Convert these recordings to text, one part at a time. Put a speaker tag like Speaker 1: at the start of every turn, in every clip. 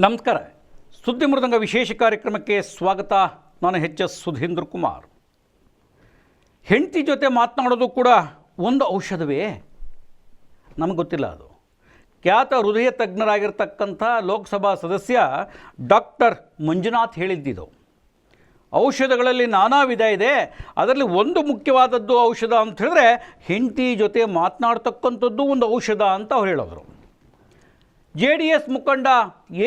Speaker 1: ನಮಸ್ಕಾರ. ಸುದ್ದಿ ಮೃದಂಗ ವಿಶೇಷ ಕಾರ್ಯಕ್ರಮಕ್ಕೆ ಸ್ವಾಗತ. ನಾನು ಹೆಚ್ ಎಸ್ ಸುಧೀಂದ್ರ ಕುಮಾರ್. ಹೆಂಡತಿ ಜೊತೆ ಮಾತನಾಡೋದು ಕೂಡ ಒಂದು ಔಷಧವೇ? ನಮಗೆ ಗೊತ್ತಿಲ್ಲ ಅದು. ಖ್ಯಾತ ಹೃದಯ ತಜ್ಞರಾಗಿರ್ತಕ್ಕಂಥ ಲೋಕಸಭಾ ಸದಸ್ಯ ಡಾಕ್ಟರ್ ಮಂಜುನಾಥ್ ಹೇಳಿದ್ದಿದು. ಔಷಧಗಳಲ್ಲಿ ನಾನಾ ವಿಧ ಇದೆ. ಅದರಲ್ಲಿ ಒಂದು ಮುಖ್ಯವಾದದ್ದು ಔಷಧ ಅಂತ ಹೇಳಿದ್ರೆ ಹೆಂಡತಿ ಜೊತೆ ಮಾತನಾಡ್ತಕ್ಕಂಥದ್ದು ಒಂದು ಔಷಧ ಅಂತ ಅವ್ರು ಹೇಳೋದ್ರು. ಜೆ ಡಿ ಎಸ್ ಮುಖಂಡ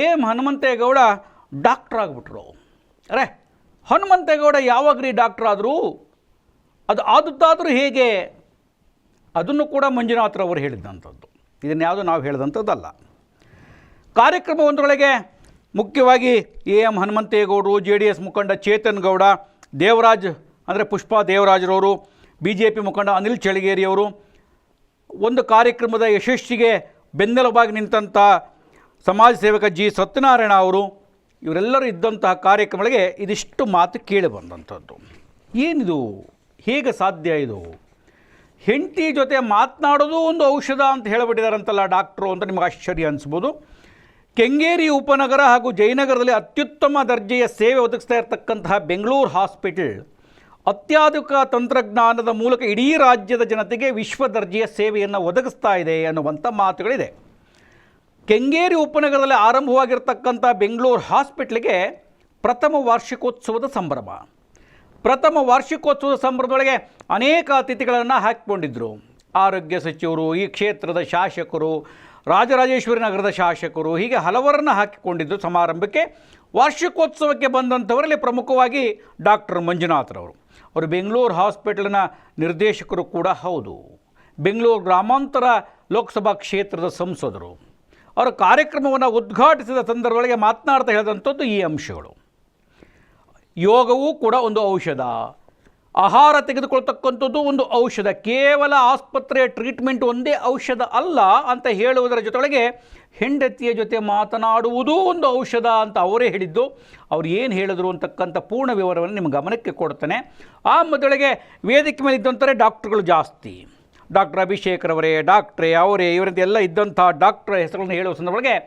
Speaker 1: ಎಂ ಹನುಮಂತೇಗೌಡ ಡಾಕ್ಟ್ರ್ ಆಗಿಬಿಟ್ರು. ಅರೆ, ಹನುಮಂತೇಗೌಡ ಯಾವಾಗ್ರಿ ಡಾಕ್ಟ್ರ್ ಆದರೂ? ಅದು ಆದದ್ದಾದರೂ ಹೇಗೆ? ಅದನ್ನು ಕೂಡ ಮಂಜುನಾಥ್ರವರು ಹೇಳಿದ್ದಂಥದ್ದು ಇದನ್ನು ಯಾವುದು ನಾವು ಹೇಳಿದಂಥದ್ದಲ್ಲ. ಕಾರ್ಯಕ್ರಮವೊಂದರೊಳಗೆ ಮುಖ್ಯವಾಗಿ ಎ ಎಂ ಹನುಮಂತೇಗೌಡರು, ಜೆ ಡಿ ಎಸ್ ಮುಖಂಡ ಚೇತನ್ ಗೌಡ, ದೇವರಾಜ್ ಅಂದರೆ ಪುಷ್ಪಾ ದೇವರಾಜ್ರವರು, ಬಿ ಜೆ ಪಿ ಮುಖಂಡ ಅನಿಲ್ ಚಳಿಗೇರಿಯವರು ಒಂದು ಕಾರ್ಯಕ್ರಮದ ಯಶಸ್ಸಿಗೆ ಬೆನ್ನೆಲುಬಾಗಿ ನಿಂತಹ ಸಮಾಜ ಸೇವಕ ಜಿ. ಸತ್ಯನಾರಾಯಣ ಅವರು, ಇವರೆಲ್ಲರೂ ಇದ್ದಂತಹ ಕಾರ್ಯಕ್ರಮಗಳಿಗೆ ಇದಿಷ್ಟು ಮಾತು ಕೇಳಿ ಬಂದಂಥದ್ದು. ಏನಿದು? ಹೇಗೆ ಸಾಧ್ಯ ಇದು? ಹೆಂಡತಿ ಜೊತೆ ಮಾತನಾಡೋದು ಒಂದು ಔಷಧ ಅಂತ ಹೇಳಿಬಿಟ್ಟಿದಾರಂತಲ್ಲ ಡಾಕ್ಟ್ರು ಅಂತ ನಿಮಗೆ ಆಶ್ಚರ್ಯ ಅನಿಸ್ಬೋದು. ಕೆಂಗೇರಿ ಉಪನಗರ ಹಾಗೂ ಜಯನಗರದಲ್ಲಿ ಅತ್ಯುತ್ತಮ ದರ್ಜೆಯ ಸೇವೆ ಒದಗಿಸ್ತಾ ಇರತಕ್ಕಂತಹ ಬೆಂಗಳೂರು ಹಾಸ್ಪಿಟಲ್ ಅತ್ಯಾಧುನಿಕ ತಂತ್ರಜ್ಞಾನದ ಮೂಲಕ ಇಡೀ ರಾಜ್ಯದ ಜನತೆಗೆ ವಿಶ್ವ ದರ್ಜೆಯ ಸೇವೆಯನ್ನು ಒದಗಿಸ್ತಾ ಇದೆ ಅನ್ನುವಂಥ ಮಾತುಗಳಿದೆ. ಕೆಂಗೇರಿ ಉಪನಗರದಲ್ಲಿ ಆರಂಭವಾಗಿರ್ತಕ್ಕಂಥ ಬೆಂಗಳೂರು ಹಾಸ್ಪಿಟ್ಲಿಗೆ ಪ್ರಥಮ ವಾರ್ಷಿಕೋತ್ಸವದ ಸಂಭ್ರಮ. ಪ್ರಥಮ ವಾರ್ಷಿಕೋತ್ಸವದ ಸಂಭ್ರಮದೊಳಗೆ ಅನೇಕ ಅತಿಥಿಗಳನ್ನು ಹಾಕಿಕೊಂಡಿದ್ದರು ಆರೋಗ್ಯ ಸಚಿವರು, ಈ ಕ್ಷೇತ್ರದ ಶಾಸಕರು, ರಾಜರಾಜೇಶ್ವರಿ ನಗರದ ಶಾಸಕರು ಹೀಗೆ ಹಲವರನ್ನು ಹಾಕಿಕೊಂಡಿದ್ದು ಸಮಾರಂಭಕ್ಕೆ. ವಾರ್ಷಿಕೋತ್ಸವಕ್ಕೆ ಬಂದಂಥವರಲ್ಲಿ ಪ್ರಮುಖವಾಗಿ ಡಾಕ್ಟರ್ ಮಂಜುನಾಥ್ರವರು. ಅವರು ಬೆಂಗಳೂರು ಹಾಸ್ಪಿಟಲ್ನ ನಿರ್ದೇಶಕರು ಕೂಡ ಹೌದು. ಬೆಂಗಳೂರು ಗ್ರಾಮಾಂತರ ಲೋಕಸಭಾ ಕ್ಷೇತ್ರದ ಸಂಸದರು. ಅವರು ಕಾರ್ಯಕ್ರಮವನ್ನು ಉದ್ಘಾಟಿಸಿದ ಸಂದರ್ಭದೊಳಗೆ ಮಾತನಾಡ್ತಾ ಹೇಳಿದಂಥದ್ದು ಈ ಅಂಶಗಳು. ಯೋಗವೂ ಕೂಡ ಒಂದು ಔಷಧ. ಆಹಾರ ತೆಗೆದುಕೊಳ್ತಕ್ಕಂಥದ್ದು ಒಂದು ಔಷಧ. ಕೇವಲ ಆಸ್ಪತ್ರೆಯ ಟ್ರೀಟ್ಮೆಂಟ್ ಒಂದೇ ಔಷಧ ಅಲ್ಲ ಅಂತ ಹೇಳುವುದರ ಜೊತೆಗೆ ಹೆಂಡತಿಯ ಜೊತೆ ಮಾತನಾಡುವುದೂ ಒಂದು ಔಷಧ ಅಂತ ಅವರೇ ಹೇಳಿದ್ದು. ಅವ್ರು ಏನು ಹೇಳಿದ್ರು ಅಂತಕ್ಕಂಥ ಪೂರ್ಣ ವಿವರವನ್ನು ನಿಮ್ಮ ಗಮನಕ್ಕೆ ಕೊಡ್ತೇನೆ ಆ ಮೊದಲಿಗೆ ವೇದಿಕೆ ಮೇಲೆ ಇದ್ದಂಥರೇ ಡಾಕ್ಟ್ರುಗಳು ಜಾಸ್ತಿ. ಡಾಕ್ಟರ್ ಅಭಿಷೇಕ್ ರವರೇ, ಡಾಕ್ಟ್ರೇ ಅವರೇ ಇವರದ್ದೆಲ್ಲ ಇದ್ದಂಥ ಡಾಕ್ಟ್ರ ಹೆಸರುಗಳನ್ನು ಹೇಳುವ ಸಂದರ್ಭದೊಳಗೆ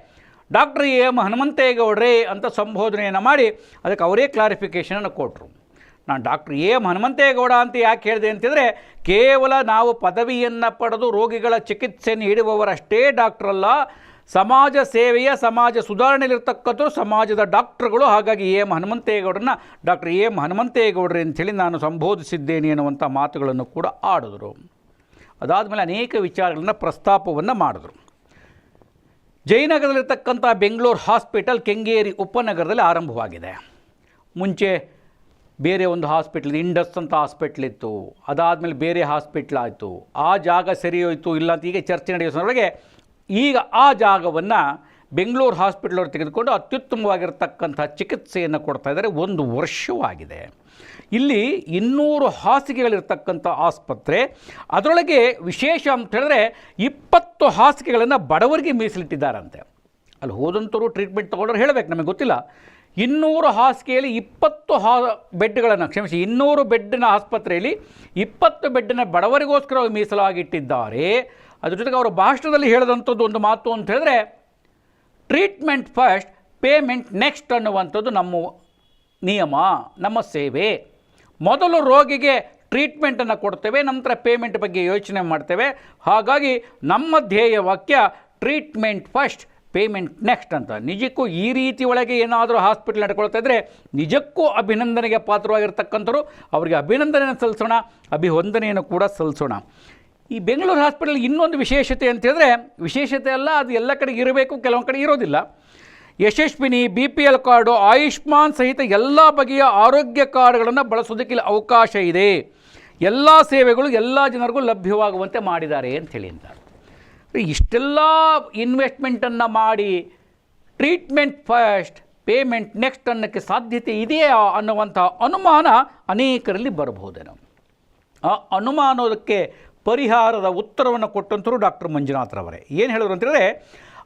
Speaker 1: ಡಾಕ್ಟರ್ ಎಂ ಹನುಮಂತೇಗೌಡ್ರೆ ಅಂತ ಸಂಬೋಧನೆಯನ್ನು ಮಾಡಿ ಅದಕ್ಕೆ ಅವರೇ ಕ್ಲಾರಿಫಿಕೇಷನನ್ನು ಕೊಟ್ಟರು ನಾನು ಡಾಕ್ಟರ್ ಎಂ ಹನುಮಂತೇಗೌಡ ಅಂತ ಯಾಕೆ ಹೇಳಿದೆ ಅಂತಿದ್ರೆ, ಕೇವಲ ನಾವು ಪದವಿಯನ್ನು ಪಡೆದು ರೋಗಿಗಳ ಚಿಕಿತ್ಸೆಯನ್ನು ನೀಡುವವರಷ್ಟೇ ಡಾಕ್ಟ್ರಲ್ಲ ಸಮಾಜ ಸೇವೆಯ ಸಮಾಜ ಸುಧಾರಣೆಯಲ್ಲಿರ್ತಕ್ಕಂಥ ಸಮಾಜದ ಡಾಕ್ಟ್ರುಗಳು. ಹಾಗಾಗಿ ಎ ಎಂ ಹನುಮಂತೇಗೌಡರನ್ನ ಡಾಕ್ಟರ್ ಎ ಎಂ ಹನುಮಂತೇಗೌಡ್ರೆ ಅಂಥೇಳಿ ನಾನು ಸಂಬೋಧಿಸಿದ್ದೇನೆ ಎನ್ನುವಂಥ ಮಾತುಗಳನ್ನು ಕೂಡ ಆಡಿದ್ರು. ಅದಾದಮೇಲೆ ಅನೇಕ ವಿಚಾರಗಳನ್ನು ಪ್ರಸ್ತಾಪವನ್ನು ಮಾಡಿದ್ರು. ಜಯನಗರದಲ್ಲಿರ್ತಕ್ಕಂಥ ಬೆಂಗಳೂರು ಹಾಸ್ಪಿಟಲ್ ಕೆಂಗೇರಿ ಉಪನಗರದಲ್ಲಿ ಆರಂಭವಾಗಿದೆ. ಮುಂಚೆ ಬೇರೆ ಒಂದು ಹಾಸ್ಪಿಟ್ಲ್ ಇಂಡಸ್ ಅಂತ ಹಾಸ್ಪಿಟ್ಲ್ ಇತ್ತು. ಅದಾದಮೇಲೆ ಬೇರೆ ಹಾಸ್ಪಿಟ್ಲ್ ಆಯಿತು. ಆ ಜಾಗ ಸರಿ ಹೋಯಿತು, ಇಲ್ಲ ಅಂತ ಈಗ ಚರ್ಚೆ ನಡೆಯೋದ್ರೊಳಗೆ ಈಗ ಆ ಜಾಗವನ್ನು ಬೆಂಗಳೂರು ಹಾಸ್ಪಿಟ್ಲ್ ಅವರು ತೆಗೆದುಕೊಂಡು ಅತ್ಯುತ್ತಮವಾಗಿರ್ತಕ್ಕಂಥ ಚಿಕಿತ್ಸೆಯನ್ನು ಕೊಡ್ತಾ ಇದ್ದಾರೆ. ಒಂದು ವರ್ಷವಾಗಿದೆ. ಇಲ್ಲಿ ಇನ್ನೂರು ಹಾಸಿಗೆಗಳಿರ್ತಕ್ಕಂಥ ಆಸ್ಪತ್ರೆ. ಅದರೊಳಗೆ ವಿಶೇಷ ಅಂತ ಹೇಳಿದ್ರೆ ಇಪ್ಪತ್ತು ಹಾಸಿಗೆಗಳನ್ನು ಬಡವರಿಗೆ ಮೀಸಲಿಟ್ಟಿದ್ದಾರಂತೆ. ಅಲ್ಲಿ ಹೋದಂಥವ್ರು ಟ್ರೀಟ್ಮೆಂಟ್ ತೊಗೊಂಡ್ರೆ ಹೇಳಬೇಕು, ನಮಗೆ ಗೊತ್ತಿಲ್ಲ. ಇನ್ನೂರು ಹಾಸಿಗೆಯಲ್ಲಿ ಇಪ್ಪತ್ತು ಹಾ ಬೆಡ್ಗಳನ್ನು, ಕ್ಷಮಿಸಿ, ಇನ್ನೂರು ಬೆಡ್ಡಿನ ಆಸ್ಪತ್ರೆಯಲ್ಲಿ ಇಪ್ಪತ್ತು ಬೆಡ್ಡಿನ ಬಡವರಿಗೋಸ್ಕರ ಮೀಸಲಾಗಿಟ್ಟಿದ್ದಾರೆ. ಅದ್ರ ಜೊತೆಗೆ ಅವರು ಭಾಷಣದಲ್ಲಿ ಹೇಳಿದಂಥದ್ದು ಒಂದು ಮಾತು ಅಂತ ಹೇಳಿದ್ರೆ, ಟ್ರೀಟ್ಮೆಂಟ್ ಫಸ್ಟ್, ಪೇಮೆಂಟ್ ನೆಕ್ಸ್ಟ್ ಅನ್ನುವಂಥದ್ದು ನಮ್ಮ ನಿಯಮ, ನಮ್ಮ ಸೇವೆ. ಮೊದಲು ರೋಗಿಗೆ ಟ್ರೀಟ್ಮೆಂಟನ್ನು ಕೊಡ್ತೇವೆ, ನಂತರ ಪೇಮೆಂಟ್ ಬಗ್ಗೆ ಯೋಚನೆ ಮಾಡ್ತೇವೆ. ಹಾಗಾಗಿ ನಮ್ಮ ಧ್ಯೇಯ ವಾಕ್ಯ, ಟ್ರೀಟ್ಮೆಂಟ್ ಫಸ್ಟ್ ಪೇಮೆಂಟ್ ನೆಕ್ಸ್ಟ್ ಅಂತ. ನಿಜಕ್ಕೂ ಈ ರೀತಿ ಒಳಗೆ ಏನಾದರೂ ಹಾಸ್ಪಿಟ್ಲ್ ನಡ್ಕೊಳ್ತಾ ಇದ್ದರೆ ನಿಜಕ್ಕೂ ಅಭಿನಂದನೆಗೆ ಪಾತ್ರವಾಗಿರ್ತಕ್ಕಂಥವ್ರು, ಅವರಿಗೆ ಅಭಿನಂದನೆಯನ್ನು ಸಲ್ಲಿಸೋಣ, ಅಭಿವಂದನೆಯನ್ನು ಕೂಡ ಸಲ್ಲಿಸೋಣ. ಈ ಬೆಂಗಳೂರು ಹಾಸ್ಪಿಟಲ್ ಇನ್ನೊಂದು ವಿಶೇಷತೆ ಅಂತ ಹೇಳಿದ್ರೆ, ವಿಶೇಷತೆ ಅಲ್ಲ, ಅದು ಎಲ್ಲ ಕಡೆ ಇರಬೇಕು, ಕೆಲವೊಂದು ಕಡೆ ಇರೋದಿಲ್ಲ. Yashaswini, B P L card, Ayushman ಸಹಿತ ಎಲ್ಲ ಬಗೆಯ ಆರೋಗ್ಯ ಕಾರ್ಡ್ಗಳನ್ನು ಬಳಸೋದಕ್ಕೆ ಇಲ್ಲಿ ಅವಕಾಶ ಇದೆ. ಎಲ್ಲ ಸೇವೆಗಳು ಎಲ್ಲ ಜನರಿಗೂ ಲಭ್ಯವಾಗುವಂತೆ ಮಾಡಿದ್ದಾರೆ ಅಂಥೇಳಿ ಅಂತಾರೆ. ಇಷ್ಟೆಲ್ಲ ಇನ್ವೆಸ್ಟ್ಮೆಂಟನ್ನು ಮಾಡಿ ಟ್ರೀಟ್ಮೆಂಟ್ ಫಸ್ಟ್ ಪೇಮೆಂಟ್ ನೆಕ್ಸ್ಟ್ ಅನ್ನೋಕ್ಕೆ ಸಾಧ್ಯತೆ ಇದೆಯಾ ಅನ್ನುವಂಥ ಅನುಮಾನ ಅನೇಕರಲ್ಲಿ ಬರಬಹುದೇನೋ. ಆ ಅನುಮಾನೋದಕ್ಕೆ ಪರಿಹಾರದ ಉತ್ತರವನ್ನು ಕೊಟ್ಟಂಥರು ಡಾಕ್ಟರ್ ಮಂಜುನಾಥ್ರವರೇ ಏನು ಹೇಳಿದ್ರು ಅಂತೇಳಿದ್ರೆ,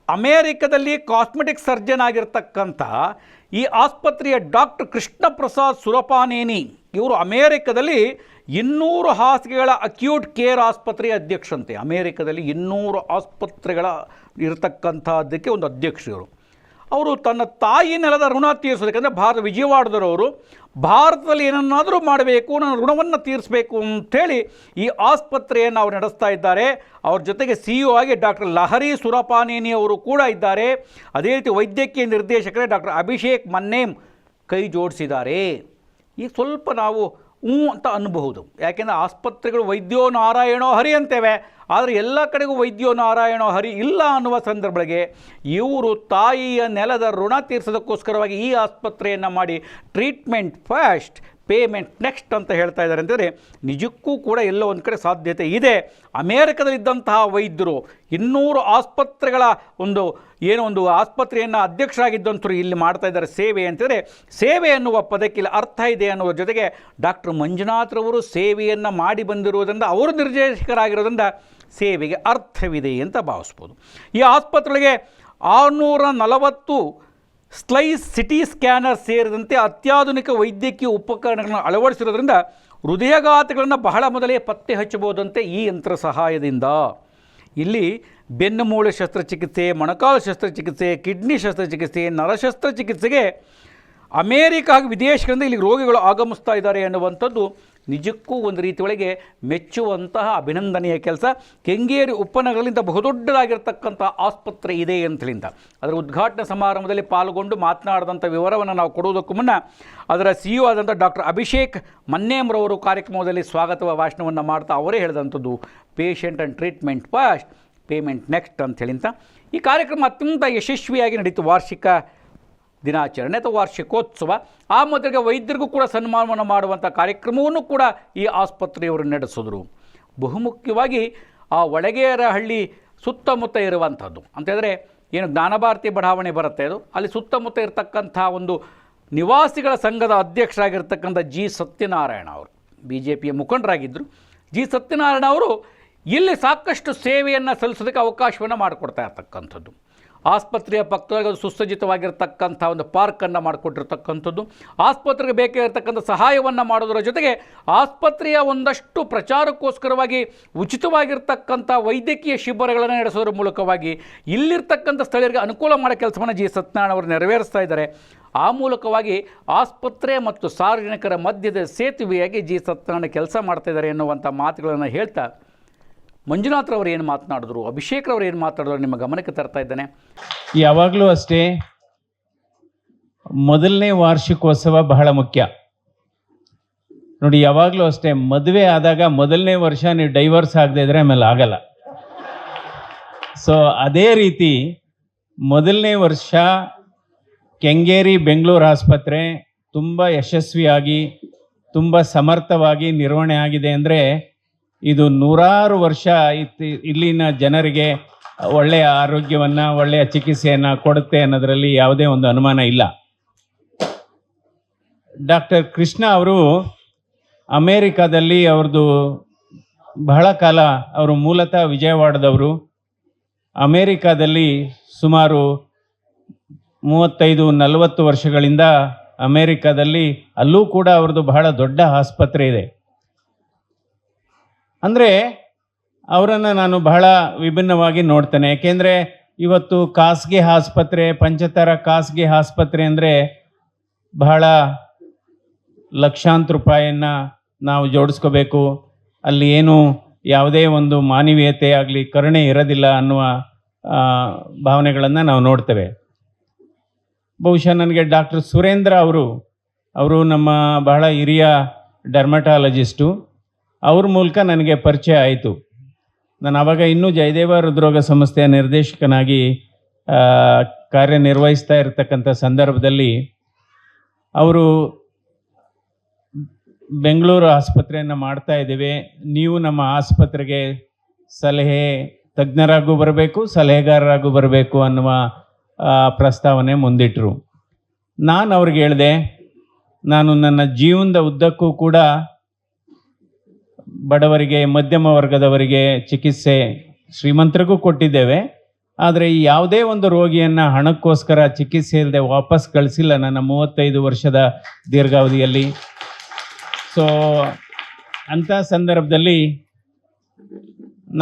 Speaker 1: ಅಮೇರಿಕದಲ್ಲಿ ಕಾಸ್ಮೆಟಿಕ್ ಸರ್ಜನ್ ಆಗಿರ್ತಕ್ಕಂಥ ಈ ಆಸ್ಪತ್ರೆಯ ಡಾಕ್ಟರ್ ಕೃಷ್ಣ ಪ್ರಸಾದ್ ಸುರಪಾನೇನಿ, ಇವರು ಅಮೇರಿಕದಲ್ಲಿ ಇನ್ನೂರು ಹಾಸಿಗೆಗಳ ಅಕ್ಯೂಟ್ ಕೇರ್ ಆಸ್ಪತ್ರೆಯ ಅಧ್ಯಕ್ಷಂತೆ. ಅಮೇರಿಕದಲ್ಲಿ ಇನ್ನೂರು ಆಸ್ಪತ್ರೆಗಳ ಇರತಕ್ಕಂಥದ್ದಕ್ಕೆ ಒಂದು ಅಧ್ಯಕ್ಷರು ಅವರು ತನ್ನ ತಾಯಿ ನೆಲದ ಋಣ ತೀರಿಸೋದಕ್ಕೆ ಭಾರತ ವಿಜಯವಾಡದವರು ಭಾರತದಲ್ಲಿ ಏನನ್ನಾದರೂ ಮಾಡಬೇಕು, ನನ್ನ ಋಣವನ್ನು ತೀರಿಸಬೇಕು ಅಂಥೇಳಿ ಈ ಆಸ್ಪತ್ರೆಯನ್ನು ಅವರು ನಡೆಸ್ತಾ ಇದ್ದಾರೆ. ಅವ್ರ ಜೊತೆಗೆ ಸಿ ಇ ಆಗಿ ಡಾಕ್ಟರ್ ಲಹರಿ ಸುರಪಾನೇನಿ ಅವರು ಕೂಡ ಇದ್ದಾರೆ. ಅದೇ ರೀತಿ ವೈದ್ಯಕೀಯ ನಿರ್ದೇಶಕರೇ ಡಾಕ್ಟರ್ ಅಭಿಷೇಕ್ ಮನ್ನೇಮ್ ಕೈ ಜೋಡಿಸಿದ್ದಾರೆ. ಈಗ ಸ್ವಲ್ಪ ನಾವು ಹ್ಞೂ ಅಂತ ಅನ್ನಬಹುದು. ಯಾಕೆಂದರೆ ಆಸ್ಪತ್ರೆಗಳು ವೈದ್ಯೋ ನಾರಾಯಣೋ ಹರಿ ಅಂತೇವೆ. ಆದರೆ ಎಲ್ಲ ಕಡೆಗೂ ವೈದ್ಯೋ ನಾರಾಯಣೋ ಹರಿ ಇಲ್ಲ ಅನ್ನುವ ಸಂದರ್ಭಗಳಿಗೆ ಇವರು ತಾಯಿಯ ನೆಲದ ಋಣ ತೀರಿಸೋದಕ್ಕೋಸ್ಕರವಾಗಿ ಈ ಆಸ್ಪತ್ರೆಯನ್ನು ಮಾಡಿ ಟ್ರೀಟ್ಮೆಂಟ್ ಫಸ್ಟ್ ಪೇಮೆಂಟ್ ನೆಕ್ಸ್ಟ್ ಅಂತ ಹೇಳ್ತಾ ಇದ್ದಾರೆ ಅಂತಂದರೆ ನಿಜಕ್ಕೂ ಕೂಡ ಎಲ್ಲೋ ಒಂದು ಕಡೆ ಸಾಧ್ಯತೆ ಇದೆ. ಅಮೇರಿಕದಲ್ಲಿದ್ದಂತಹ ವೈದ್ಯರು ಇನ್ನೂರು ಆಸ್ಪತ್ರೆಗಳ ಒಂದು ಏನೋ ಒಂದು ಆಸ್ಪತ್ರೆಯನ್ನು ಅಧ್ಯಕ್ಷರಾಗಿದ್ದಂಥರು ಇಲ್ಲಿ ಮಾಡ್ತಾ ಇದ್ದಾರೆ ಸೇವೆ ಅಂತಂದರೆ ಸೇವೆ ಅನ್ನುವ ಪದಕ್ಕೆ ಅರ್ಥ ಇದೆ ಅನ್ನುವ ಜೊತೆಗೆ ಡಾಕ್ಟರ್ ಮಂಜುನಾಥ್ರವರು ಸೇವೆಯನ್ನು ಮಾಡಿ ಬಂದಿರುವುದರಿಂದ ಅವರು ನಿರ್ದೇಶಕರಾಗಿರೋದ್ರಿಂದ ಸೇವೆಗೆ ಅರ್ಥವಿದೆ ಅಂತ ಭಾವಿಸ್ಬೋದು. ಈ ಆಸ್ಪತ್ರೆಗೆ ಆರುನೂರ ನಲವತ್ತು ಸ್ಲೈಸ್ ಸಿಟಿ ಸ್ಕ್ಯಾನರ್ ಸೇರಿದಂತೆ ಅತ್ಯಾಧುನಿಕ ವೈದ್ಯಕೀಯ ಉಪಕರಣಗಳನ್ನು ಅಳವಡಿಸಿರೋದ್ರಿಂದ ಹೃದಯಾಘಾತಗಳನ್ನು ಬಹಳ ಮೊದಲೇ ಪತ್ತೆ ಹಚ್ಚಬಹುದಂತೆ ಈ ಯಂತ್ರ ಸಹಾಯದಿಂದ. ಇಲ್ಲಿ ಬೆನ್ನು ಮೂಳೆ ಶಸ್ತ್ರಚಿಕಿತ್ಸೆ, ಮೊಣಕಾಲು ಶಸ್ತ್ರಚಿಕಿತ್ಸೆ, ಕಿಡ್ನಿ ಶಸ್ತ್ರಚಿಕಿತ್ಸೆ, ನರಶಸ್ತ್ರಚಿಕಿತ್ಸೆಗೆ ಅಮೇರಿಕ ಹಾಗೂ ವಿದೇಶಗಳಿಂದ ಇಲ್ಲಿ ರೋಗಿಗಳು ಆಗಮಿಸ್ತಾ ಇದ್ದಾರೆ ಅನ್ನುವಂಥದ್ದು ನಿಜಕ್ಕೂ ಒಂದು ರೀತಿ ಒಳಗೆ ಮೆಚ್ಚುವಂತಹ ಅಭಿನಂದನೆಯ ಕೆಲಸ. ಕೆಂಗೇರಿ ಉಪನಗರದಿಂದ ಬಹುದೊಡ್ಡದಾಗಿರ್ತಕ್ಕಂಥ ಆಸ್ಪತ್ರೆ ಇದೆ ಅಂತಲಿಂದ. ಅದರ ಉದ್ಘಾಟನಾ ಸಮಾರಂಭದಲ್ಲಿ ಪಾಲ್ಗೊಂಡು ಮಾತನಾಡಿದಂಥ ವಿವರವನ್ನು ನಾವು ಕೊಡುವುದಕ್ಕೂ ಮುನ್ನ ಅದರ ಸಿ ಇ ಆದಂಥ ಡಾಕ್ಟರ್ ಅಭಿಷೇಕ್ ಮನ್ನೇಮ್ರವರು ಕಾರ್ಯಕ್ರಮದಲ್ಲಿ ಸ್ವಾಗತ ಭಾಷಣವನ್ನು ಮಾಡ್ತಾ ಅವರೇ ಹೇಳಿದಂಥದ್ದು patient and treatment first payment next ಅಂತ ಹೇಳಿಂತ ಈ ಕಾರ್ಯಕ್ರಮ ಅತ್ಯಂತ ಯಶಸ್ವಿಯಾಗಿ ನಡೀತು ವಾರ್ಷಿಕ ದಿನಾಚರಣೆ ಅಥವಾ ವಾರ್ಷಿಕೋತ್ಸವ, ಆ ಮೊದಲಿಗೆ ವೈದ್ಯರಿಗೂ ಕೂಡ ಸನ್ಮಾನವನ್ನು ಮಾಡುವಂಥ ಕಾರ್ಯಕ್ರಮವನ್ನು ಕೂಡ ಈ ಆಸ್ಪತ್ರೆಯವರು ನಡೆಸಿದ್ರು. ಬಹುಮುಖ್ಯವಾಗಿ ಆ ಒಳಗೇರಹಳ್ಳಿ ಸುತ್ತಮುತ್ತ ಇರುವಂಥದ್ದು. ಅಂತಂದರೆ ಏನು ಜ್ಞಾನಭಾರತಿ ಬಡಾವಣೆ ಬರುತ್ತೆ ಅದು. ಅಲ್ಲಿ ಸುತ್ತಮುತ್ತ ಇರತಕ್ಕಂಥ ಒಂದು ನಿವಾಸಿಗಳ ಸಂಘದ ಅಧ್ಯಕ್ಷರಾಗಿರ್ತಕ್ಕಂಥ ಜಿ ಸತ್ಯನಾರಾಯಣ ಅವರು. ಬಿ ಜೆ ಪಿಯ ಮುಖಂಡರಾಗಿದ್ದರು ಜಿ ಸತ್ಯನಾರಾಯಣ ಅವರು ಇಲ್ಲಿ ಸಾಕಷ್ಟು ಸೇವೆಯನ್ನು ಸಲ್ಲಿಸೋದಕ್ಕೆ ಅವಕಾಶವನ್ನು ಮಾಡಿಕೊಡ್ತಾ ಇರ್ತಕ್ಕಂಥದ್ದು. ಆಸ್ಪತ್ರೆಯ ಪಕ್ಕದಾಗ ಒಂದು ಸುಸಜ್ಜಿತವಾಗಿರ್ತಕ್ಕಂಥ ಒಂದು ಪಾರ್ಕನ್ನು ಮಾಡಿಕೊಟ್ಟಿರ್ತಕ್ಕಂಥದ್ದು. ಆಸ್ಪತ್ರೆಗೆ ಬೇಕಾಗಿರ್ತಕ್ಕಂಥ ಸಹಾಯವನ್ನು ಮಾಡೋದರ ಜೊತೆಗೆ ಆಸ್ಪತ್ರೆಯ ಒಂದಷ್ಟು ಪ್ರಚಾರಕ್ಕೋಸ್ಕರವಾಗಿ ಉಚಿತವಾಗಿರ್ತಕ್ಕಂಥ ವೈದ್ಯಕೀಯ ಶಿಬಿರಗಳನ್ನು ನಡೆಸೋದ್ರ ಮೂಲಕವಾಗಿ ಇಲ್ಲಿರ್ತಕ್ಕಂಥ ಸ್ಥಳೀಯರಿಗೆ ಅನುಕೂಲ ಮಾಡೋ ಕೆಲಸವನ್ನು ಜಿ ಸತ್ಯನಾರಾಯಣ ಅವರು ನೆರವೇರಿಸ್ತಾ ಇದ್ದಾರೆ. ಆ ಮೂಲಕವಾಗಿ ಆಸ್ಪತ್ರೆ ಮತ್ತು ಸಾರ್ವಜನಿಕರ ಮಧ್ಯದ ಸೇತುವೆಯಾಗಿ ಜಿ ಸತ್ಯನಾರಾಯಣ ಕೆಲಸ ಮಾಡ್ತಾ ಇದ್ದಾರೆ ಎನ್ನುವಂಥ ಮಾತುಗಳನ್ನು ಹೇಳ್ತಾ ಮಂಜುನಾಥ್ರವರು ಏನು ಮಾತನಾಡಿದ್ರು, ಅಭಿಷೇಕ್ರವರು ಏನು ಮಾತಾಡಿದ್ರು ನಿಮ್ಮ ಗಮನಕ್ಕೆ ತರ್ತಾ ಇದ್ದಾನೆ.
Speaker 2: ಯಾವಾಗಲೂ ಅಷ್ಟೇ, ಮೊದಲನೇ ವಾರ್ಷಿಕೋತ್ಸವ ಬಹಳ ಮುಖ್ಯ. ನೋಡಿ, ಯಾವಾಗಲೂ ಅಷ್ಟೇ, ಮದುವೆ ಆದಾಗ ಮೊದಲನೇ ವರ್ಷ ನೀವು ಡೈವರ್ಸ್ ಆಗದೆ ಇದ್ರೆ ಆಮೇಲೆ ಆಗಲ್ಲ. ಸೊ ಅದೇ ರೀತಿ ಮೊದಲನೇ ವರ್ಷ ಕೆಂಗೇರಿ ಬೆಂಗಳೂರು ಆಸ್ಪತ್ರೆ ತುಂಬ ಯಶಸ್ವಿಯಾಗಿ, ತುಂಬ ಸಮರ್ಥವಾಗಿ ನಿರ್ವಹಣೆ ಆಗಿದೆ ಅಂದರೆ ಇದು ನೂರಾರು ವರ್ಷ ಇತ್ತು ಇಲ್ಲಿನ ಜನರಿಗೆ ಒಳ್ಳೆಯ ಆರೋಗ್ಯವನ್ನು, ಒಳ್ಳೆಯ ಚಿಕಿತ್ಸೆಯನ್ನು ಕೊಡುತ್ತೆ ಅನ್ನೋದರಲ್ಲಿ ಯಾವುದೇ ಒಂದು ಅನುಮಾನ ಇಲ್ಲ. ಡಾಕ್ಟರ್ ಕೃಷ್ಣ ಅವರು ಅಮೇರಿಕಾದಲ್ಲಿ ಅವ್ರದ್ದು ಬಹಳ ಕಾಲ ಅವರು ಮೂಲತಃ ವಿಜಯವಾಡದವರು. ಅಮೇರಿಕಾದಲ್ಲಿ ಸುಮಾರು ಮೂವತ್ತೈದು, ನಲವತ್ತು ವರ್ಷಗಳಿಂದ ಅಮೇರಿಕಾದಲ್ಲಿ ಅಲ್ಲೂ ಕೂಡ ಅವ್ರದ್ದು ಬಹಳ ದೊಡ್ಡ ಆಸ್ಪತ್ರೆ ಇದೆ. ಅಂದರೆ ಅವರನ್ನು ನಾನು ಬಹಳ ವಿಭಿನ್ನವಾಗಿ ನೋಡ್ತೇನೆ. ಯಾಕೆಂದರೆ ಇವತ್ತು ಖಾಸಗಿ ಆಸ್ಪತ್ರೆ, ಪಂಚತರ ಖಾಸಗಿ ಆಸ್ಪತ್ರೆ ಅಂದರೆ ಬಹಳ ಲಕ್ಷಾಂತರ ರೂಪಾಯಿಯನ್ನು ನಾವು ಜೋಡಿಸ್ಕೋಬೇಕು. ಅಲ್ಲಿ ಏನು ಯಾವುದೇ ಒಂದು ಮಾನವೀಯತೆ ಆಗಲಿ, ಕರುಣೆ ಇರೋದಿಲ್ಲ ಅನ್ನುವ ಭಾವನೆಗಳನ್ನು ನಾವು ನೋಡ್ತೇವೆ. ಬಹುಶಃ ನನಗೆ ಡಾಕ್ಟರ್ ಸುರೇಂದ್ರ ಅವರು ಅವರು ನಮ್ಮ ಬಹಳ ಹಿರಿಯ ಡರ್ಮಟಾಲಜಿಸ್ಟು. ಅವ್ರ ಮೂಲಕ ನನಗೆ ಪರಿಚಯ ಆಯಿತು. ನಾನು ಆವಾಗ ಇನ್ನೂ ಜಯದೇವ ಹೃದ್ರೋಗ ಸಂಸ್ಥೆಯ ನಿರ್ದೇಶಕನಾಗಿ ಕಾರ್ಯನಿರ್ವಹಿಸ್ತಾ ಇರತಕ್ಕಂಥ ಸಂದರ್ಭದಲ್ಲಿ ಅವರು ಬೆಂಗಳೂರು ಆಸ್ಪತ್ರೆಯನ್ನು ಮಾಡ್ತಾ ಇದ್ದೇವೆ. ನೀವು ನಮ್ಮ ಆಸ್ಪತ್ರೆಗೆ ಸಲಹೆ ತಜ್ಞರಾಗೂ ಬರಬೇಕು, ಸಲಹೆಗಾರರಾಗೂ ಬರಬೇಕು ಅನ್ನುವ ಪ್ರಸ್ತಾವನೆ ಮುಂದಿಟ್ಟರು ನಾನು ಅವ್ರಿಗೆ ಹೇಳಿದೆ, ನಾನು ನನ್ನ ಜೀವನದ ಉದ್ದಕ್ಕೂ ಕೂಡ ಬಡವರಿಗೆ, ಮಧ್ಯಮ ವರ್ಗದವರಿಗೆ ಚಿಕಿತ್ಸೆ ಶ್ರೀಮಂತರಿಗೂ ಕೊಟ್ಟಿದ್ದೇವೆ. ಆದರೆ ಯಾವುದೇ ಒಂದು ರೋಗಿಯನ್ನು ಹಣಕ್ಕೋಸ್ಕರ ಚಿಕಿತ್ಸೆ ಇಲ್ಲದೆ ವಾಪಸ್ ಕಳಿಸಿಲ್ಲ ನನ್ನ ಮೂವತ್ತೈದು ವರ್ಷದ ದೀರ್ಘಾವಧಿಯಲ್ಲಿ. ಸೊ ಅಂಥ ಸಂದರ್ಭದಲ್ಲಿ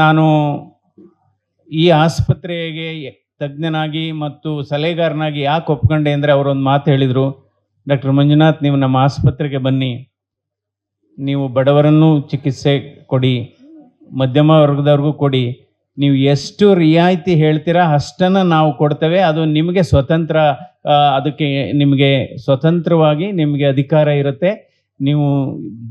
Speaker 2: ನಾನು ಈ ಆಸ್ಪತ್ರೆಗೆ ತಜ್ಞನಾಗಿ ಮತ್ತು ಸಲಹೆಗಾರನಾಗಿ ಯಾಕೆ ಒಪ್ಕೊಂಡೆ ಅಂದರೆ ಅವರೊಂದು ಮಾತು ಹೇಳಿದರು. ಡಾಕ್ಟರ್ ಮಂಜುನಾಥ್, ನೀವು ನಮ್ಮ ಆಸ್ಪತ್ರೆಗೆ ಬನ್ನಿ. ನೀವು ಬಡವರನ್ನು ಚಿಕಿತ್ಸೆ ಕೊಡಿ, ಮಧ್ಯಮ ವರ್ಗದವ್ರಿಗೂ ಕೊಡಿ. ನೀವು ಎಷ್ಟು ರಿಯಾಯಿತಿ ಹೇಳ್ತೀರಾ ಅಷ್ಟನ್ನು ನಾವು ಕೊಡ್ತೇವೆ. ಅದು ನಿಮಗೆ ಸ್ವತಂತ್ರ ಅದಕ್ಕೆ ನಿಮಗೆ ಸ್ವತಂತ್ರವಾಗಿ ನಿಮಗೆ ಅಧಿಕಾರ ಇರುತ್ತೆ. ನೀವು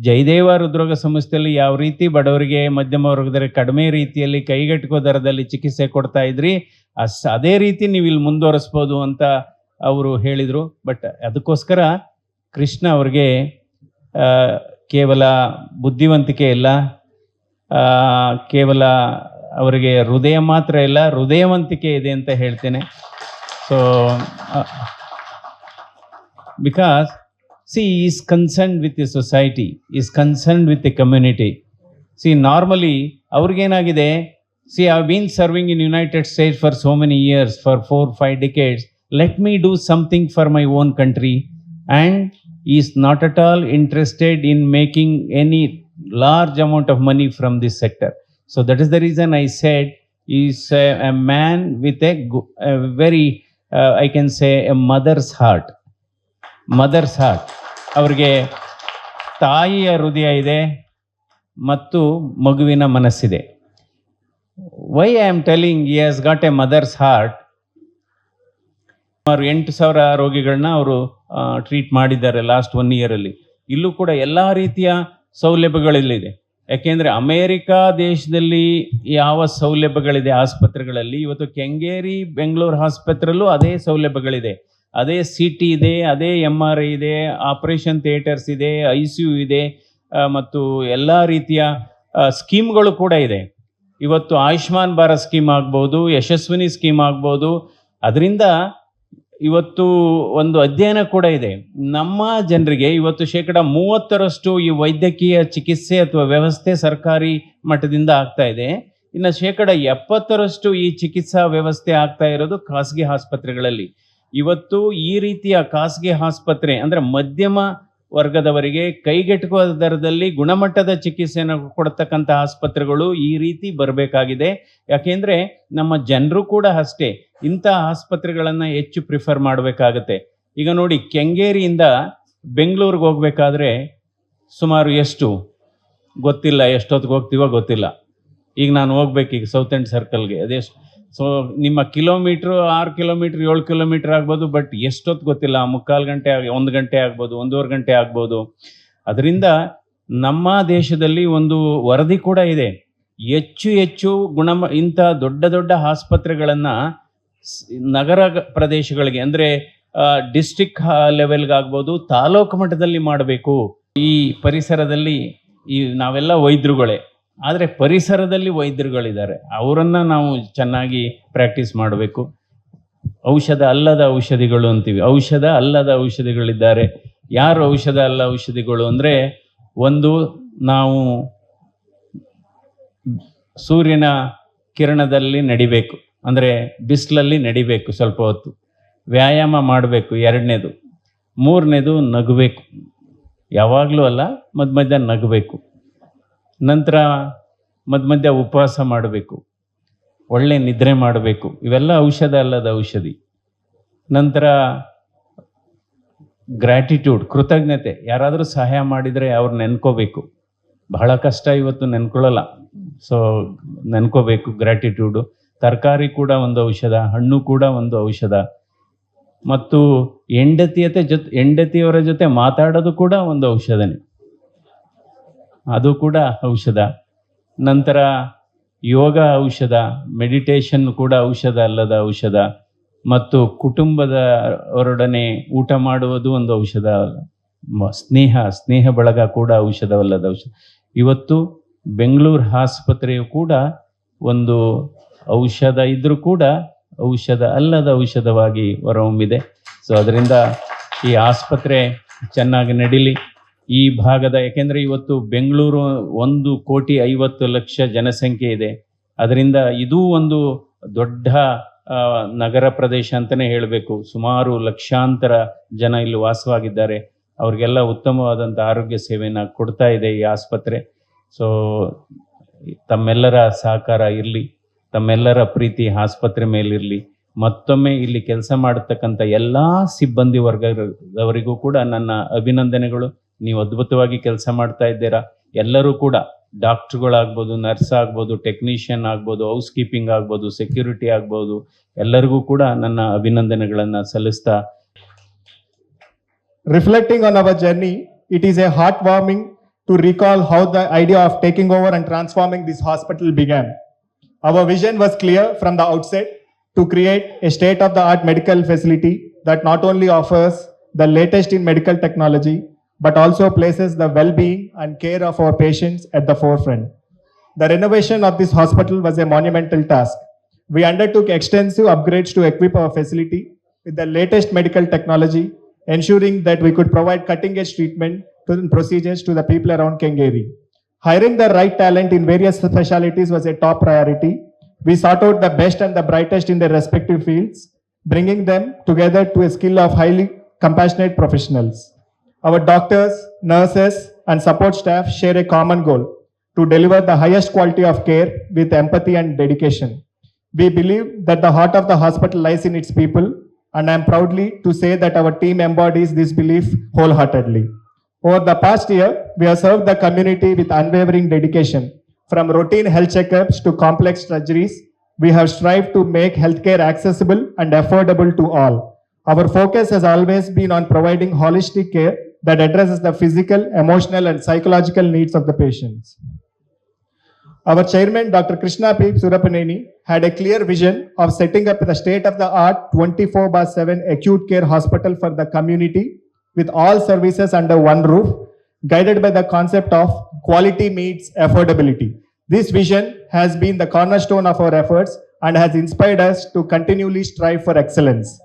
Speaker 2: ಜಯದೇವ ಹೃದ್ರೋಗ ಸಂಸ್ಥೆಯಲ್ಲಿ ಯಾವ ರೀತಿ ಬಡವರಿಗೆ, ಮಧ್ಯಮ ವರ್ಗದವರಿಗೆ ಕಡಿಮೆ ರೀತಿಯಲ್ಲಿ ಕೈಗೆಟುಕೋ ದರದಲ್ಲಿ ಚಿಕಿತ್ಸೆ ಕೊಡ್ತಾ ಇದ್ರಿ, ಅಸ್, ಅದೇ ರೀತಿ ನೀವು ಇಲ್ಲಿ ಮುಂದುವರಿಸ್ಬೋದು ಅಂತ ಅವರು ಹೇಳಿದರು. ಬಟ್ ಅದಕ್ಕೋಸ್ಕರ ಕೃಷ್ಣ ಅವ್ರಿಗೆ ಕೇವಲ ಬುದ್ಧಿವಂತಿಕೆ ಇಲ್ಲ. ಕೇವಲ ಅವರಿಗೆ ಹೃದಯ ಮಾತ್ರ ಇಲ್ಲ, ಹೃದಯವಂತಿಕೆ ಇದೆ ಅಂತ ಹೇಳ್ತೇನೆ. So because she is concern with a society is concern with a community see normally ಅವ್ರಿಗೇನಾಗಿದೆ see I been serving in United States for so many years for four five decades let me do something for my own country and is not at all interested in making any large amount of money from this sector. So that is the reason I said is a, a man with a, a very, uh, I can say, a mother's heart. Mother's heart. ಅವ್ರಿಗೆ ತಾಯಿಯ ಹೃದಯ ಇದೆ ಮತ್ತು ಮಗುವಿನ ಮನಸ್ಸಿದೆ why I am telling he has got a mother's heart ಸುಮಾರು ಎಂಟು ಸಾವಿರ ರೋಗಿಗಳನ್ನ ಅವರು ಟ್ರೀಟ್ ಮಾಡಿದ್ದಾರೆ ಲಾಸ್ಟ್ ಒನ್ ಇಯರಲ್ಲಿ ಇಲ್ಲೂ ಕೂಡ ಎಲ್ಲ ರೀತಿಯ ಸೌಲಭ್ಯಗಳಿಲ್ಲಿದೆ. ಯಾಕೆಂದರೆ ಅಮೇರಿಕಾ ದೇಶದಲ್ಲಿ ಯಾವ ಸೌಲಭ್ಯಗಳಿದೆ ಆಸ್ಪತ್ರೆಗಳಲ್ಲಿ, ಇವತ್ತು ಕೆಂಗೇರಿ ಬೆಂಗಳೂರು ಆಸ್ಪತ್ರೆಯಲ್ಲೂ ಅದೇ ಸೌಲಭ್ಯಗಳಿದೆ. ಅದೇ ಸಿ ಟಿ ಇದೆ, ಅದೇ ಎಂ ಆರ್ ಐ ಇದೆ ಆಪರೇಷನ್ ಥಿಯೇಟರ್ಸ್ ಇದೆ ಐ ಸಿ ಯು ಇದೆ ಮತ್ತು ಎಲ್ಲ ರೀತಿಯ ಸ್ಕೀಮ್ಗಳು ಕೂಡ ಇದೆ. ಇವತ್ತು ಆಯುಷ್ಮಾನ್ ಭಾರತ್ ಸ್ಕೀಮ್ ಆಗ್ಬೋದು, ಯಶಸ್ವಿನಿ ಸ್ಕೀಮ್ ಆಗ್ಬೋದು. ಅದರಿಂದ ಇವತ್ತು ಒಂದು ಅಧ್ಯಯನ ಕೂಡ ಇದೆ. ನಮ್ಮ ಜನರಿಗೆ ಇವತ್ತು ಶೇಕಡ ಮೂವತ್ತರಷ್ಟು ಈ ವೈದ್ಯಕೀಯ ಚಿಕಿತ್ಸೆ ಅಥವಾ ವ್ಯವಸ್ಥೆ ಸರ್ಕಾರಿ ಮಟ್ಟದಿಂದ ಆಗ್ತಾ ಇದೆ. ಇನ್ನು ಶೇಕಡ ಎಪ್ಪತ್ತರಷ್ಟು ಈ ಚಿಕಿತ್ಸಾ ವ್ಯವಸ್ಥೆ ಆಗ್ತಾ ಇರೋದು ಖಾಸಗಿ ಆಸ್ಪತ್ರೆಗಳಲ್ಲಿ. ಇವತ್ತು ಈ ರೀತಿಯ ಖಾಸಗಿ ಆಸ್ಪತ್ರೆ ಅಂದರೆ ಮಧ್ಯಮ ವರ್ಗದವರಿಗೆ ಕೈಗೆಟುಕುವ ದರದಲ್ಲಿ ಗುಣಮಟ್ಟದ ಚಿಕಿತ್ಸೆಯನ್ನು ಕೊಡ್ತಕ್ಕಂಥ ಆಸ್ಪತ್ರೆಗಳು ಈ ರೀತಿ ಬರಬೇಕಾಗಿದೆ. ಯಾಕೆಂದರೆ ನಮ್ಮ ಜನರು ಕೂಡ ಅಷ್ಟೇ, ಇಂಥ ಆಸ್ಪತ್ರೆಗಳನ್ನು ಹೆಚ್ಚು ಪ್ರಿಫರ್ ಮಾಡಬೇಕಾಗತ್ತೆ. ಈಗ ನೋಡಿ, ಕೆಂಗೇರಿಯಿಂದ ಬೆಂಗಳೂರಿಗೆ ಹೋಗ್ಬೇಕಾದ್ರೆ ಸುಮಾರು ಎಷ್ಟು? ಗೊತ್ತಿಲ್ಲ, ಎಷ್ಟೊತ್ತಿಗೆ ಹೋಗ್ತೀವೋ ಗೊತ್ತಿಲ್ಲ. ಈಗ ನಾನು ಹೋಗ್ಬೇಕೀಗ ಸೌತ್ ಎಂಡ್ ಸರ್ಕಲ್ಗೆ ಅದೆಷ್ಟು? ಸೊ ನಿಮ್ಮ ಕಿಲೋಮೀಟ್ರ್, ಆರು ಕಿಲೋಮೀಟ್ರ್, ಏಳು ಕಿಲೋಮೀಟ್ರ್ ಆಗ್ಬೋದು ಬಟ್ ಎಷ್ಟೊತ್ತು ಗೊತ್ತಿಲ್ಲ. ಮುಕ್ಕಾಲು ಗಂಟೆ ಆಗಿ, ಒಂದು ಗಂಟೆ ಆಗ್ಬೋದು, ಒಂದೂವರೆ ಗಂಟೆ ಆಗ್ಬೋದು. ಅದರಿಂದ ನಮ್ಮ ದೇಶದಲ್ಲಿ ಒಂದು ವರದಿ ಕೂಡ ಇದೆ. ಹೆಚ್ಚು ಹೆಚ್ಚು ಗುಣಮ, ಇಂಥ ದೊಡ್ಡ ದೊಡ್ಡ ಆಸ್ಪತ್ರೆಗಳನ್ನು ನಗರ ಪ್ರದೇಶಗಳಿಗೆ, ಅಂದರೆ ಡಿಸ್ಟಿಕ್ ಲೆವೆಲ್ಗಾಗ್ಬೋದು ತಾಲೂಕು ಮಟ್ಟದಲ್ಲಿ ಮಾಡಬೇಕು. ಈ ಪರಿಸರದಲ್ಲಿ ಈ ನಾವೆಲ್ಲ ವೈದ್ಯರುಗಳೇ ಆದರೆ ಪರಿಸರದಲ್ಲಿ ವೈದ್ಯರುಗಳಿದ್ದಾರೆ. ಅವರನ್ನು ನಾವು ಚೆನ್ನಾಗಿ ಪ್ರಾಕ್ಟೀಸ್ ಮಾಡಬೇಕು. ಔಷಧ ಅಲ್ಲದ ಔಷಧಿಗಳು ಅಂತೀವಿ. ಔಷಧ ಅಲ್ಲದ ಔಷಧಿಗಳಿದ್ದಾರೆ. ಯಾರು ಔಷಧ ಅಲ್ಲ ಔಷಧಿಗಳು ಅಂದರೆ ಒಂದು ನಾವು ಸೂರ್ಯನ ಕಿರಣದಲ್ಲಿ ನಡಿಬೇಕು. ಅಂದರೆ ಬಿಸಿಲಲ್ಲಿ ನಡಿಬೇಕು ಸ್ವಲ್ಪ ಹೊತ್ತು. ವ್ಯಾಯಾಮ ಮಾಡಬೇಕು ಎರಡನೇದು. ಮೂರನೇದು ನಗಬೇಕು. ಯಾವಾಗಲೂ ಅಲ್ಲ, ಮಧ್ಯ ಮಧ್ಯ ನಗಬೇಕು. ನಂತರ ಮಧ್ಯ ಮಧ್ಯ ಉಪವಾಸ ಮಾಡಬೇಕು. ಒಳ್ಳೆ ನಿದ್ರೆ ಮಾಡಬೇಕು. ಇವೆಲ್ಲ ಔಷಧ ಅಲ್ಲದ ಔಷಧಿ. ನಂತರ ಗ್ರ್ಯಾಟಿಟ್ಯೂಡ್ ಕೃತಜ್ಞತೆ. ಯಾರಾದರೂ ಸಹಾಯ ಮಾಡಿದರೆ ಅವ್ರು ನೆನ್ಕೋಬೇಕು. ಬಹಳ ಕಷ್ಟ ಇವತ್ತು ನೆನ್ಕೊಳ್ಳಲ್ಲ. ಸೊ ನೆನ್ಕೋಬೇಕು ಗ್ರ್ಯಾಟಿಟ್ಯೂಡು ತರಕಾರಿ ಕೂಡ ಒಂದು ಔಷಧ, ಹಣ್ಣು ಕೂಡ ಒಂದು ಔಷಧ. ಮತ್ತು ಹೆಂಡತಿಯತೆ ಜೊತೆ, ಹೆಂಡತಿಯವರ ಜೊತೆ ಮಾತಾಡೋದು ಕೂಡ ಒಂದು ಔಷಧನೇ. ಅದು ಕೂಡ ಔಷಧ. ನಂತರ ಯೋಗ ಔಷಧ ಮೆಡಿಟೇಷನ್ ಕೂಡ ಔಷಧ ಅಲ್ಲದ ಔಷಧ ಮತ್ತು ಕುಟುಂಬದ ಅವರೊಡನೆ ಊಟ ಮಾಡುವುದು ಒಂದು ಔಷಧ. ಸ್ನೇಹ ಸ್ನೇಹ ಬಳಗ ಕೂಡ ಔಷಧವಲ್ಲದ ಔಷಧ. ಇವತ್ತು ಬೆಂಗಳೂರು ಆಸ್ಪತ್ರೆಯು ಕೂಡ ಒಂದು ಔಷಧ ಇದ್ದರೂ ಕೂಡ ಔಷಧ ಅಲ್ಲದ ಔಷಧವಾಗಿ ಹೊರಹೊಮ್ಮಿದೆ. ಸೊ ಅದರಿಂದ ಈ ಆಸ್ಪತ್ರೆ ಚೆನ್ನಾಗಿ ನಡೀಲಿ. ಈ ಭಾಗದ, ಯಾಕೆಂದರೆ ಇವತ್ತು ಬೆಂಗಳೂರು ಒಂದು ಕೋಟಿ ಐವತ್ತು ಲಕ್ಷ ಜನಸಂಖ್ಯೆ ಇದೆ. ಅದರಿಂದ ಇದೂ ಒಂದು ದೊಡ್ಡ ನಗರ ಪ್ರದೇಶ ಅಂತಲೇ ಹೇಳಬೇಕು. ಸುಮಾರು ಲಕ್ಷಾಂತರ ಜನ ಇಲ್ಲಿ ವಾಸವಾಗಿದ್ದಾರೆ. ಅವ್ರಿಗೆಲ್ಲ ಉತ್ತಮವಾದಂಥ ಆರೋಗ್ಯ ಸೇವೆಯನ್ನು ಕೊಡ್ತಾ ಇದೆ ಈ ಆಸ್ಪತ್ರೆ. ಸೊ ತಮ್ಮೆಲ್ಲರ ಸಹಕಾರ ಇರಲಿ, ತಮ್ಮೆಲ್ಲರ ಪ್ರೀತಿ ಆಸ್ಪತ್ರೆ ಮೇಲಿರಲಿ. ಮತ್ತೊಮ್ಮೆ ಇಲ್ಲಿ ಕೆಲಸ ಮಾಡತಕ್ಕಂಥ ಎಲ್ಲ ಸಿಬ್ಬಂದಿ ವರ್ಗದವರಿಗೂ ಕೂಡ ನನ್ನ ಅಭಿನಂದನೆಗಳು. ನೀವು ಅದ್ಭುತವಾಗಿ ಕೆಲಸ ಮಾಡ್ತಾ ಇದ್ದೀರಾ? ಎಲ್ಲರೂ ಕೂಡ ಡಾಕ್ಟ್ರುಗಳಾಗ್ಬೋದು ನರ್ಸ್ ಆಗ್ಬೋದು ಟೆಕ್ನಿಷಿಯನ್ ಆಗ್ಬೋದು ಹೌಸ್ ಕೀಪಿಂಗ್ ಆಗ್ಬೋದು, ಸೆಕ್ಯೂರಿಟಿ ಆಗ್ಬೋದು, ಎಲ್ಲರಿಗೂ ಕೂಡ ನನ್ನ ಅಭಿನಂದನೆಗಳನ್ನು ಸಲ್ಲಿಸ್ತಾ
Speaker 3: reflecting on our journey it is a heart warming to recall how the idea of taking over and transforming this hospital began our vision was clear from the outside to create a state of the art medical facility that not only offers the latest in medical technology but also places the well being and care of our patients at the forefront. The renovation of this hospital was a monumental task. We undertook extensive upgrades to equip our facility with the latest medical technology, ensuring that we could provide cutting edge treatment and procedures to the people around Kengeri. Hiring the right talent in various specialties was a top priority. We sought out the best and the brightest in their respective fields, bringing them together to a skill of highly compassionate professionals. Our doctors, nurses, and support staff share a common goal to deliver the highest quality of care with empathy and dedication. We believe that the heart of the hospital lies in its people, and I am proudly to say that our team embodies this belief wholeheartedly. Over the past year, we have served the community with unwavering dedication. From routine health checkups to complex surgeries, we have strived to make healthcare accessible and affordable to all. Our focus has always been on providing holistic care that addresses the physical, emotional, and psychological needs of the patients. Our chairman, Dr. Krishna P. Surapaneni, had a clear vision of setting up the state-of-the-art 24 by 7 acute care hospital for the community with all services under one roof, guided by the concept of quality meets affordability. This vision has been the cornerstone of our efforts and has inspired us to continually strive for excellence.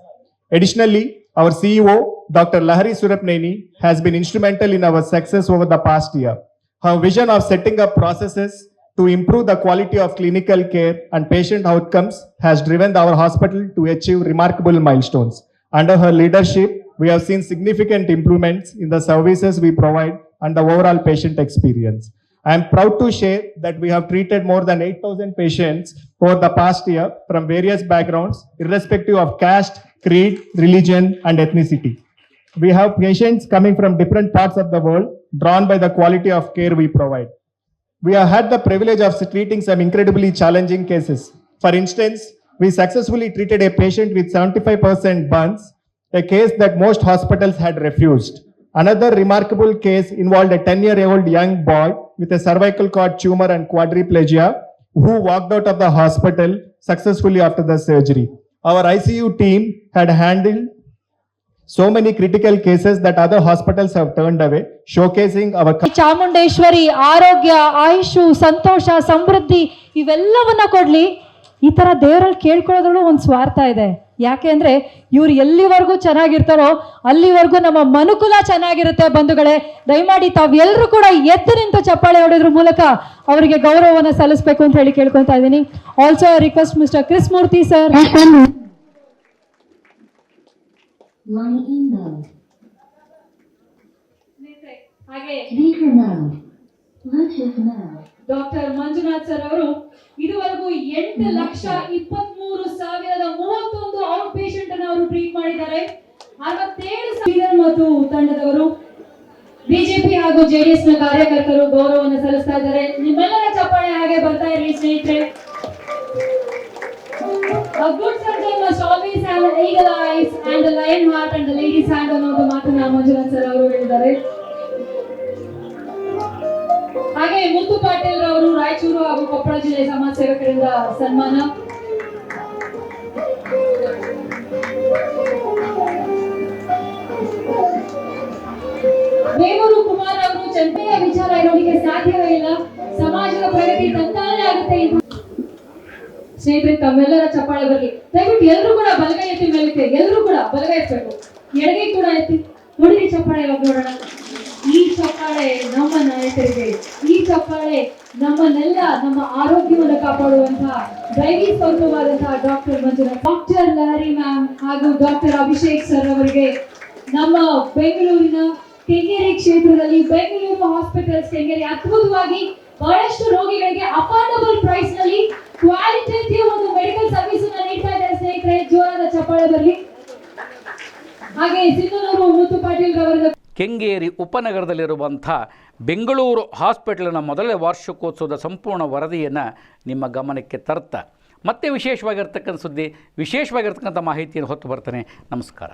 Speaker 3: Additionally, our CEO, Dr. Lahari Surapneni, has been instrumental in our success over the past year. Her vision of setting up processes to improve the quality of clinical care and patient outcomes has driven our hospital to achieve remarkable milestones. Under her leadership, we have seen significant improvements in the services we provide and the overall patient experience. I am proud to share that we have treated more than 8,000 patients over the past year from various backgrounds, irrespective of caste, creed, religion, and ethnicity. We have patients coming from different parts of the world, drawn by the quality of care we provide. We have had the privilege of treating some incredibly challenging cases. For instance, we successfully treated a patient with 75% burns, a case that most hospitals had refused. Another remarkable case involved a 10 year old young boy with a cervical cord tumor and quadriplegia who walked out of the hospital successfully after the surgery. Our ICU team had handled so many critical cases that other hospitals have turned away, showcasing our
Speaker 4: Chamundeshwari ಆರೋಗ್ಯ ಆಯುಷು ಸಂತೋಷ ಸಮೃದ್ಧಿ ಇವೆಲ್ಲವನ್ನ ಕೊಡ್ಲಿ. ಈ ತರ ದೇವರಲ್ಲಿ ಕೇಳ್ಕೊಳ್ಳೋದ್ರಲ್ಲೂ ಒಂದು ಸ್ವಾರ್ಥ ಇದೆ. ಯಾಕೆ ಅಂದ್ರೆ ಇವ್ರು ಎಲ್ಲಿವರೆಗೂ ಚೆನ್ನಾಗಿರ್ತಾರೋ ಅಲ್ಲಿವರೆಗೂ ನಮ್ಮ ಮನುಕುಲ ಚೆನ್ನಾಗಿರುತ್ತೆ ಬಂಧುಗಳೇ. ದಯಮಾಡಿ ತಾವೆಲ್ಲರೂ ಕೂಡ ಎದ್ದು ನಿಂತು ಚಪ್ಪಾಳೆ ಹೊಡೆಯೋದ್ರ ಮೂಲಕ ಅವರಿಗೆ ಗೌರವವನ್ನು ಸಲ್ಲಿಸಬೇಕು ಅಂತ ಹೇಳಿ ಕೇಳ್ಕೊತಾ ಇದ್ದೀನಿ. Also request mister Kris Murthy sir
Speaker 5: Mode.
Speaker 4: ಹಾಗೆ
Speaker 5: Speaker mode. Bluetooth mode.
Speaker 4: Doctor Manjunath sir ಅವರು ಇದುವರೆಗೂ ಎಂಟು ಲಕ್ಷ ಇಪ್ಪತ್ಮೂರು ಸಾವಿರದ ಮೂವತ್ತೊಂದು ಔಟ್ ಪೇಷಂಟ್ ಅನ್ನು ಅವರು ಟ್ರೀಟ್ ಮಾಡಿದ್ದಾರೆ ಅರವತ್ತೇಳು ಸಾವಿರ ಮತ್ತು ತಂಡದವರು ಬಿಜೆಪಿ ಹಾಗೂ ಜೆಡಿಎಸ್ನ ಕಾರ್ಯಕರ್ತರು ಗೌರವವನ್ನು ಸಲ್ಲಿಸ್ತಾ ಇದ್ದಾರೆ ನಿಮ್ಮೆಲ್ಲರ ಚಪ್ಪಾಳೆ ಹಾಗೆ ಬರ್ತಾ ಇರಲಿ ಸ್ನೇಹಿತರೆ A good surgeon must always have an eagle eyes and a lion heart and a Manjunath sir ಅವರು ಹೇಳಿದ್ದಾರೆ. ಹಾಗೆ ಮುತ್ತು ಪಾಟೀಲ್ ರವರು ರಾಯಚೂರು ಹಾಗೂ ಕೊಪ್ಪಳ ಜಿಲ್ಲೆ ಸಮಾಜ ಸೇವಕರಿಂದ ಸನ್ಮಾನ. ಬೇಗೂರು ಕುಮಾರ್ ಅವರು ಚಂತೆಯ ಸ್ನೇಹಿತರೆ, ತಮ್ಮೆಲ್ಲರ ಚಪ್ಪಾಳೆ ಬರಲಿ. ದಯವಿಟ್ಟು ಎಲ್ಲರೂ ಕೂಡ ಬಲಗೈ ಎತ್ತಿ ಮೇಲೆ ಎಲ್ಲರೂ ಕೂಡ ಬಲಗೈ ಎತ್ತಬೇಕು ಎಡಗೈ ಕೂಡ ಎತ್ತಿ. ನೋಡಿ ಚಪ್ಪಾಳೆ ನೋಡೋಣ. ಈ ಚಪ್ಪಾಳೆ ನಮ್ಮ ನಾಯಕರಿಗೆ, ಈ ಚಪ್ಪಾಳೆ ನಮ್ಮನ್ನೆಲ್ಲ ನಮ್ಮ ಆರೋಗ್ಯವನ್ನು ಕಾಪಾಡುವಂತಹ ದೈವಿ ಸ್ವರೂಪವಾದಂತಹ doctor Manjunath, doctor Lahari ma'am ಹಾಗೂ ಡಾಕ್ಟರ್ ಅಭಿಷೇಕ್ ಸರ್ ಅವರಿಗೆ ನಮ್ಮ ಬೆಂಗಳೂರಿನ ಕೆಂಗೇರಿ ಕ್ಷೇತ್ರದಲ್ಲಿ, ಬೆಂಗಳೂರು ಹಾಸ್ಪಿಟಲ್ಸ್ ಕೆಂಗೇರಿ ಅದ್ಭುತವಾಗಿ ಬಹಳಷ್ಟು ರೋಗಿಗಳಿಗೆ ಅಫೋರ್ಡಬಲ್ ಪ್ರೈಸ್ನಲ್ಲಿ ಕ್ವಾಲಿಟೇಟಿವ್ ಒಂದು ಮೆಡಿಕಲ್ ಸರ್ವಿಸ್ ಅನ್ನು ನೀಡ್ತಾ ಇದ್ದಾರೆ ಸ್ನೇಹಿತರೆ. ಜೋರದ ಚಪ್ಪಾಳೆ ಬರಲಿ.
Speaker 1: ಹಾಗೆ ಸಿಂಧನೂರು ಮುತ್ತು ಪಾಟೀಲ್ ರವರ ಕೆಂಗೇರಿ ಉಪನಗರದಲ್ಲಿರುವಂಥ ಬೆಂಗಳೂರು ಹಾಸ್ಪಿಟಲ್ನ ಮೊದಲನೇ ವಾರ್ಷಿಕೋತ್ಸವದ ಸಂಪೂರ್ಣ ವರದಿಯನ್ನು ನಿಮ್ಮ ಗಮನಕ್ಕೆ ತರ್ತ, ಮತ್ತೆ ವಿಶೇಷವಾಗಿರ್ತಕ್ಕಂಥ ಸುದ್ದಿ, ವಿಶೇಷವಾಗಿರ್ತಕ್ಕಂಥ ಮಾಹಿತಿಯನ್ನು ಹೊತ್ತು ಬರ್ತೇನೆ. ನಮಸ್ಕಾರ.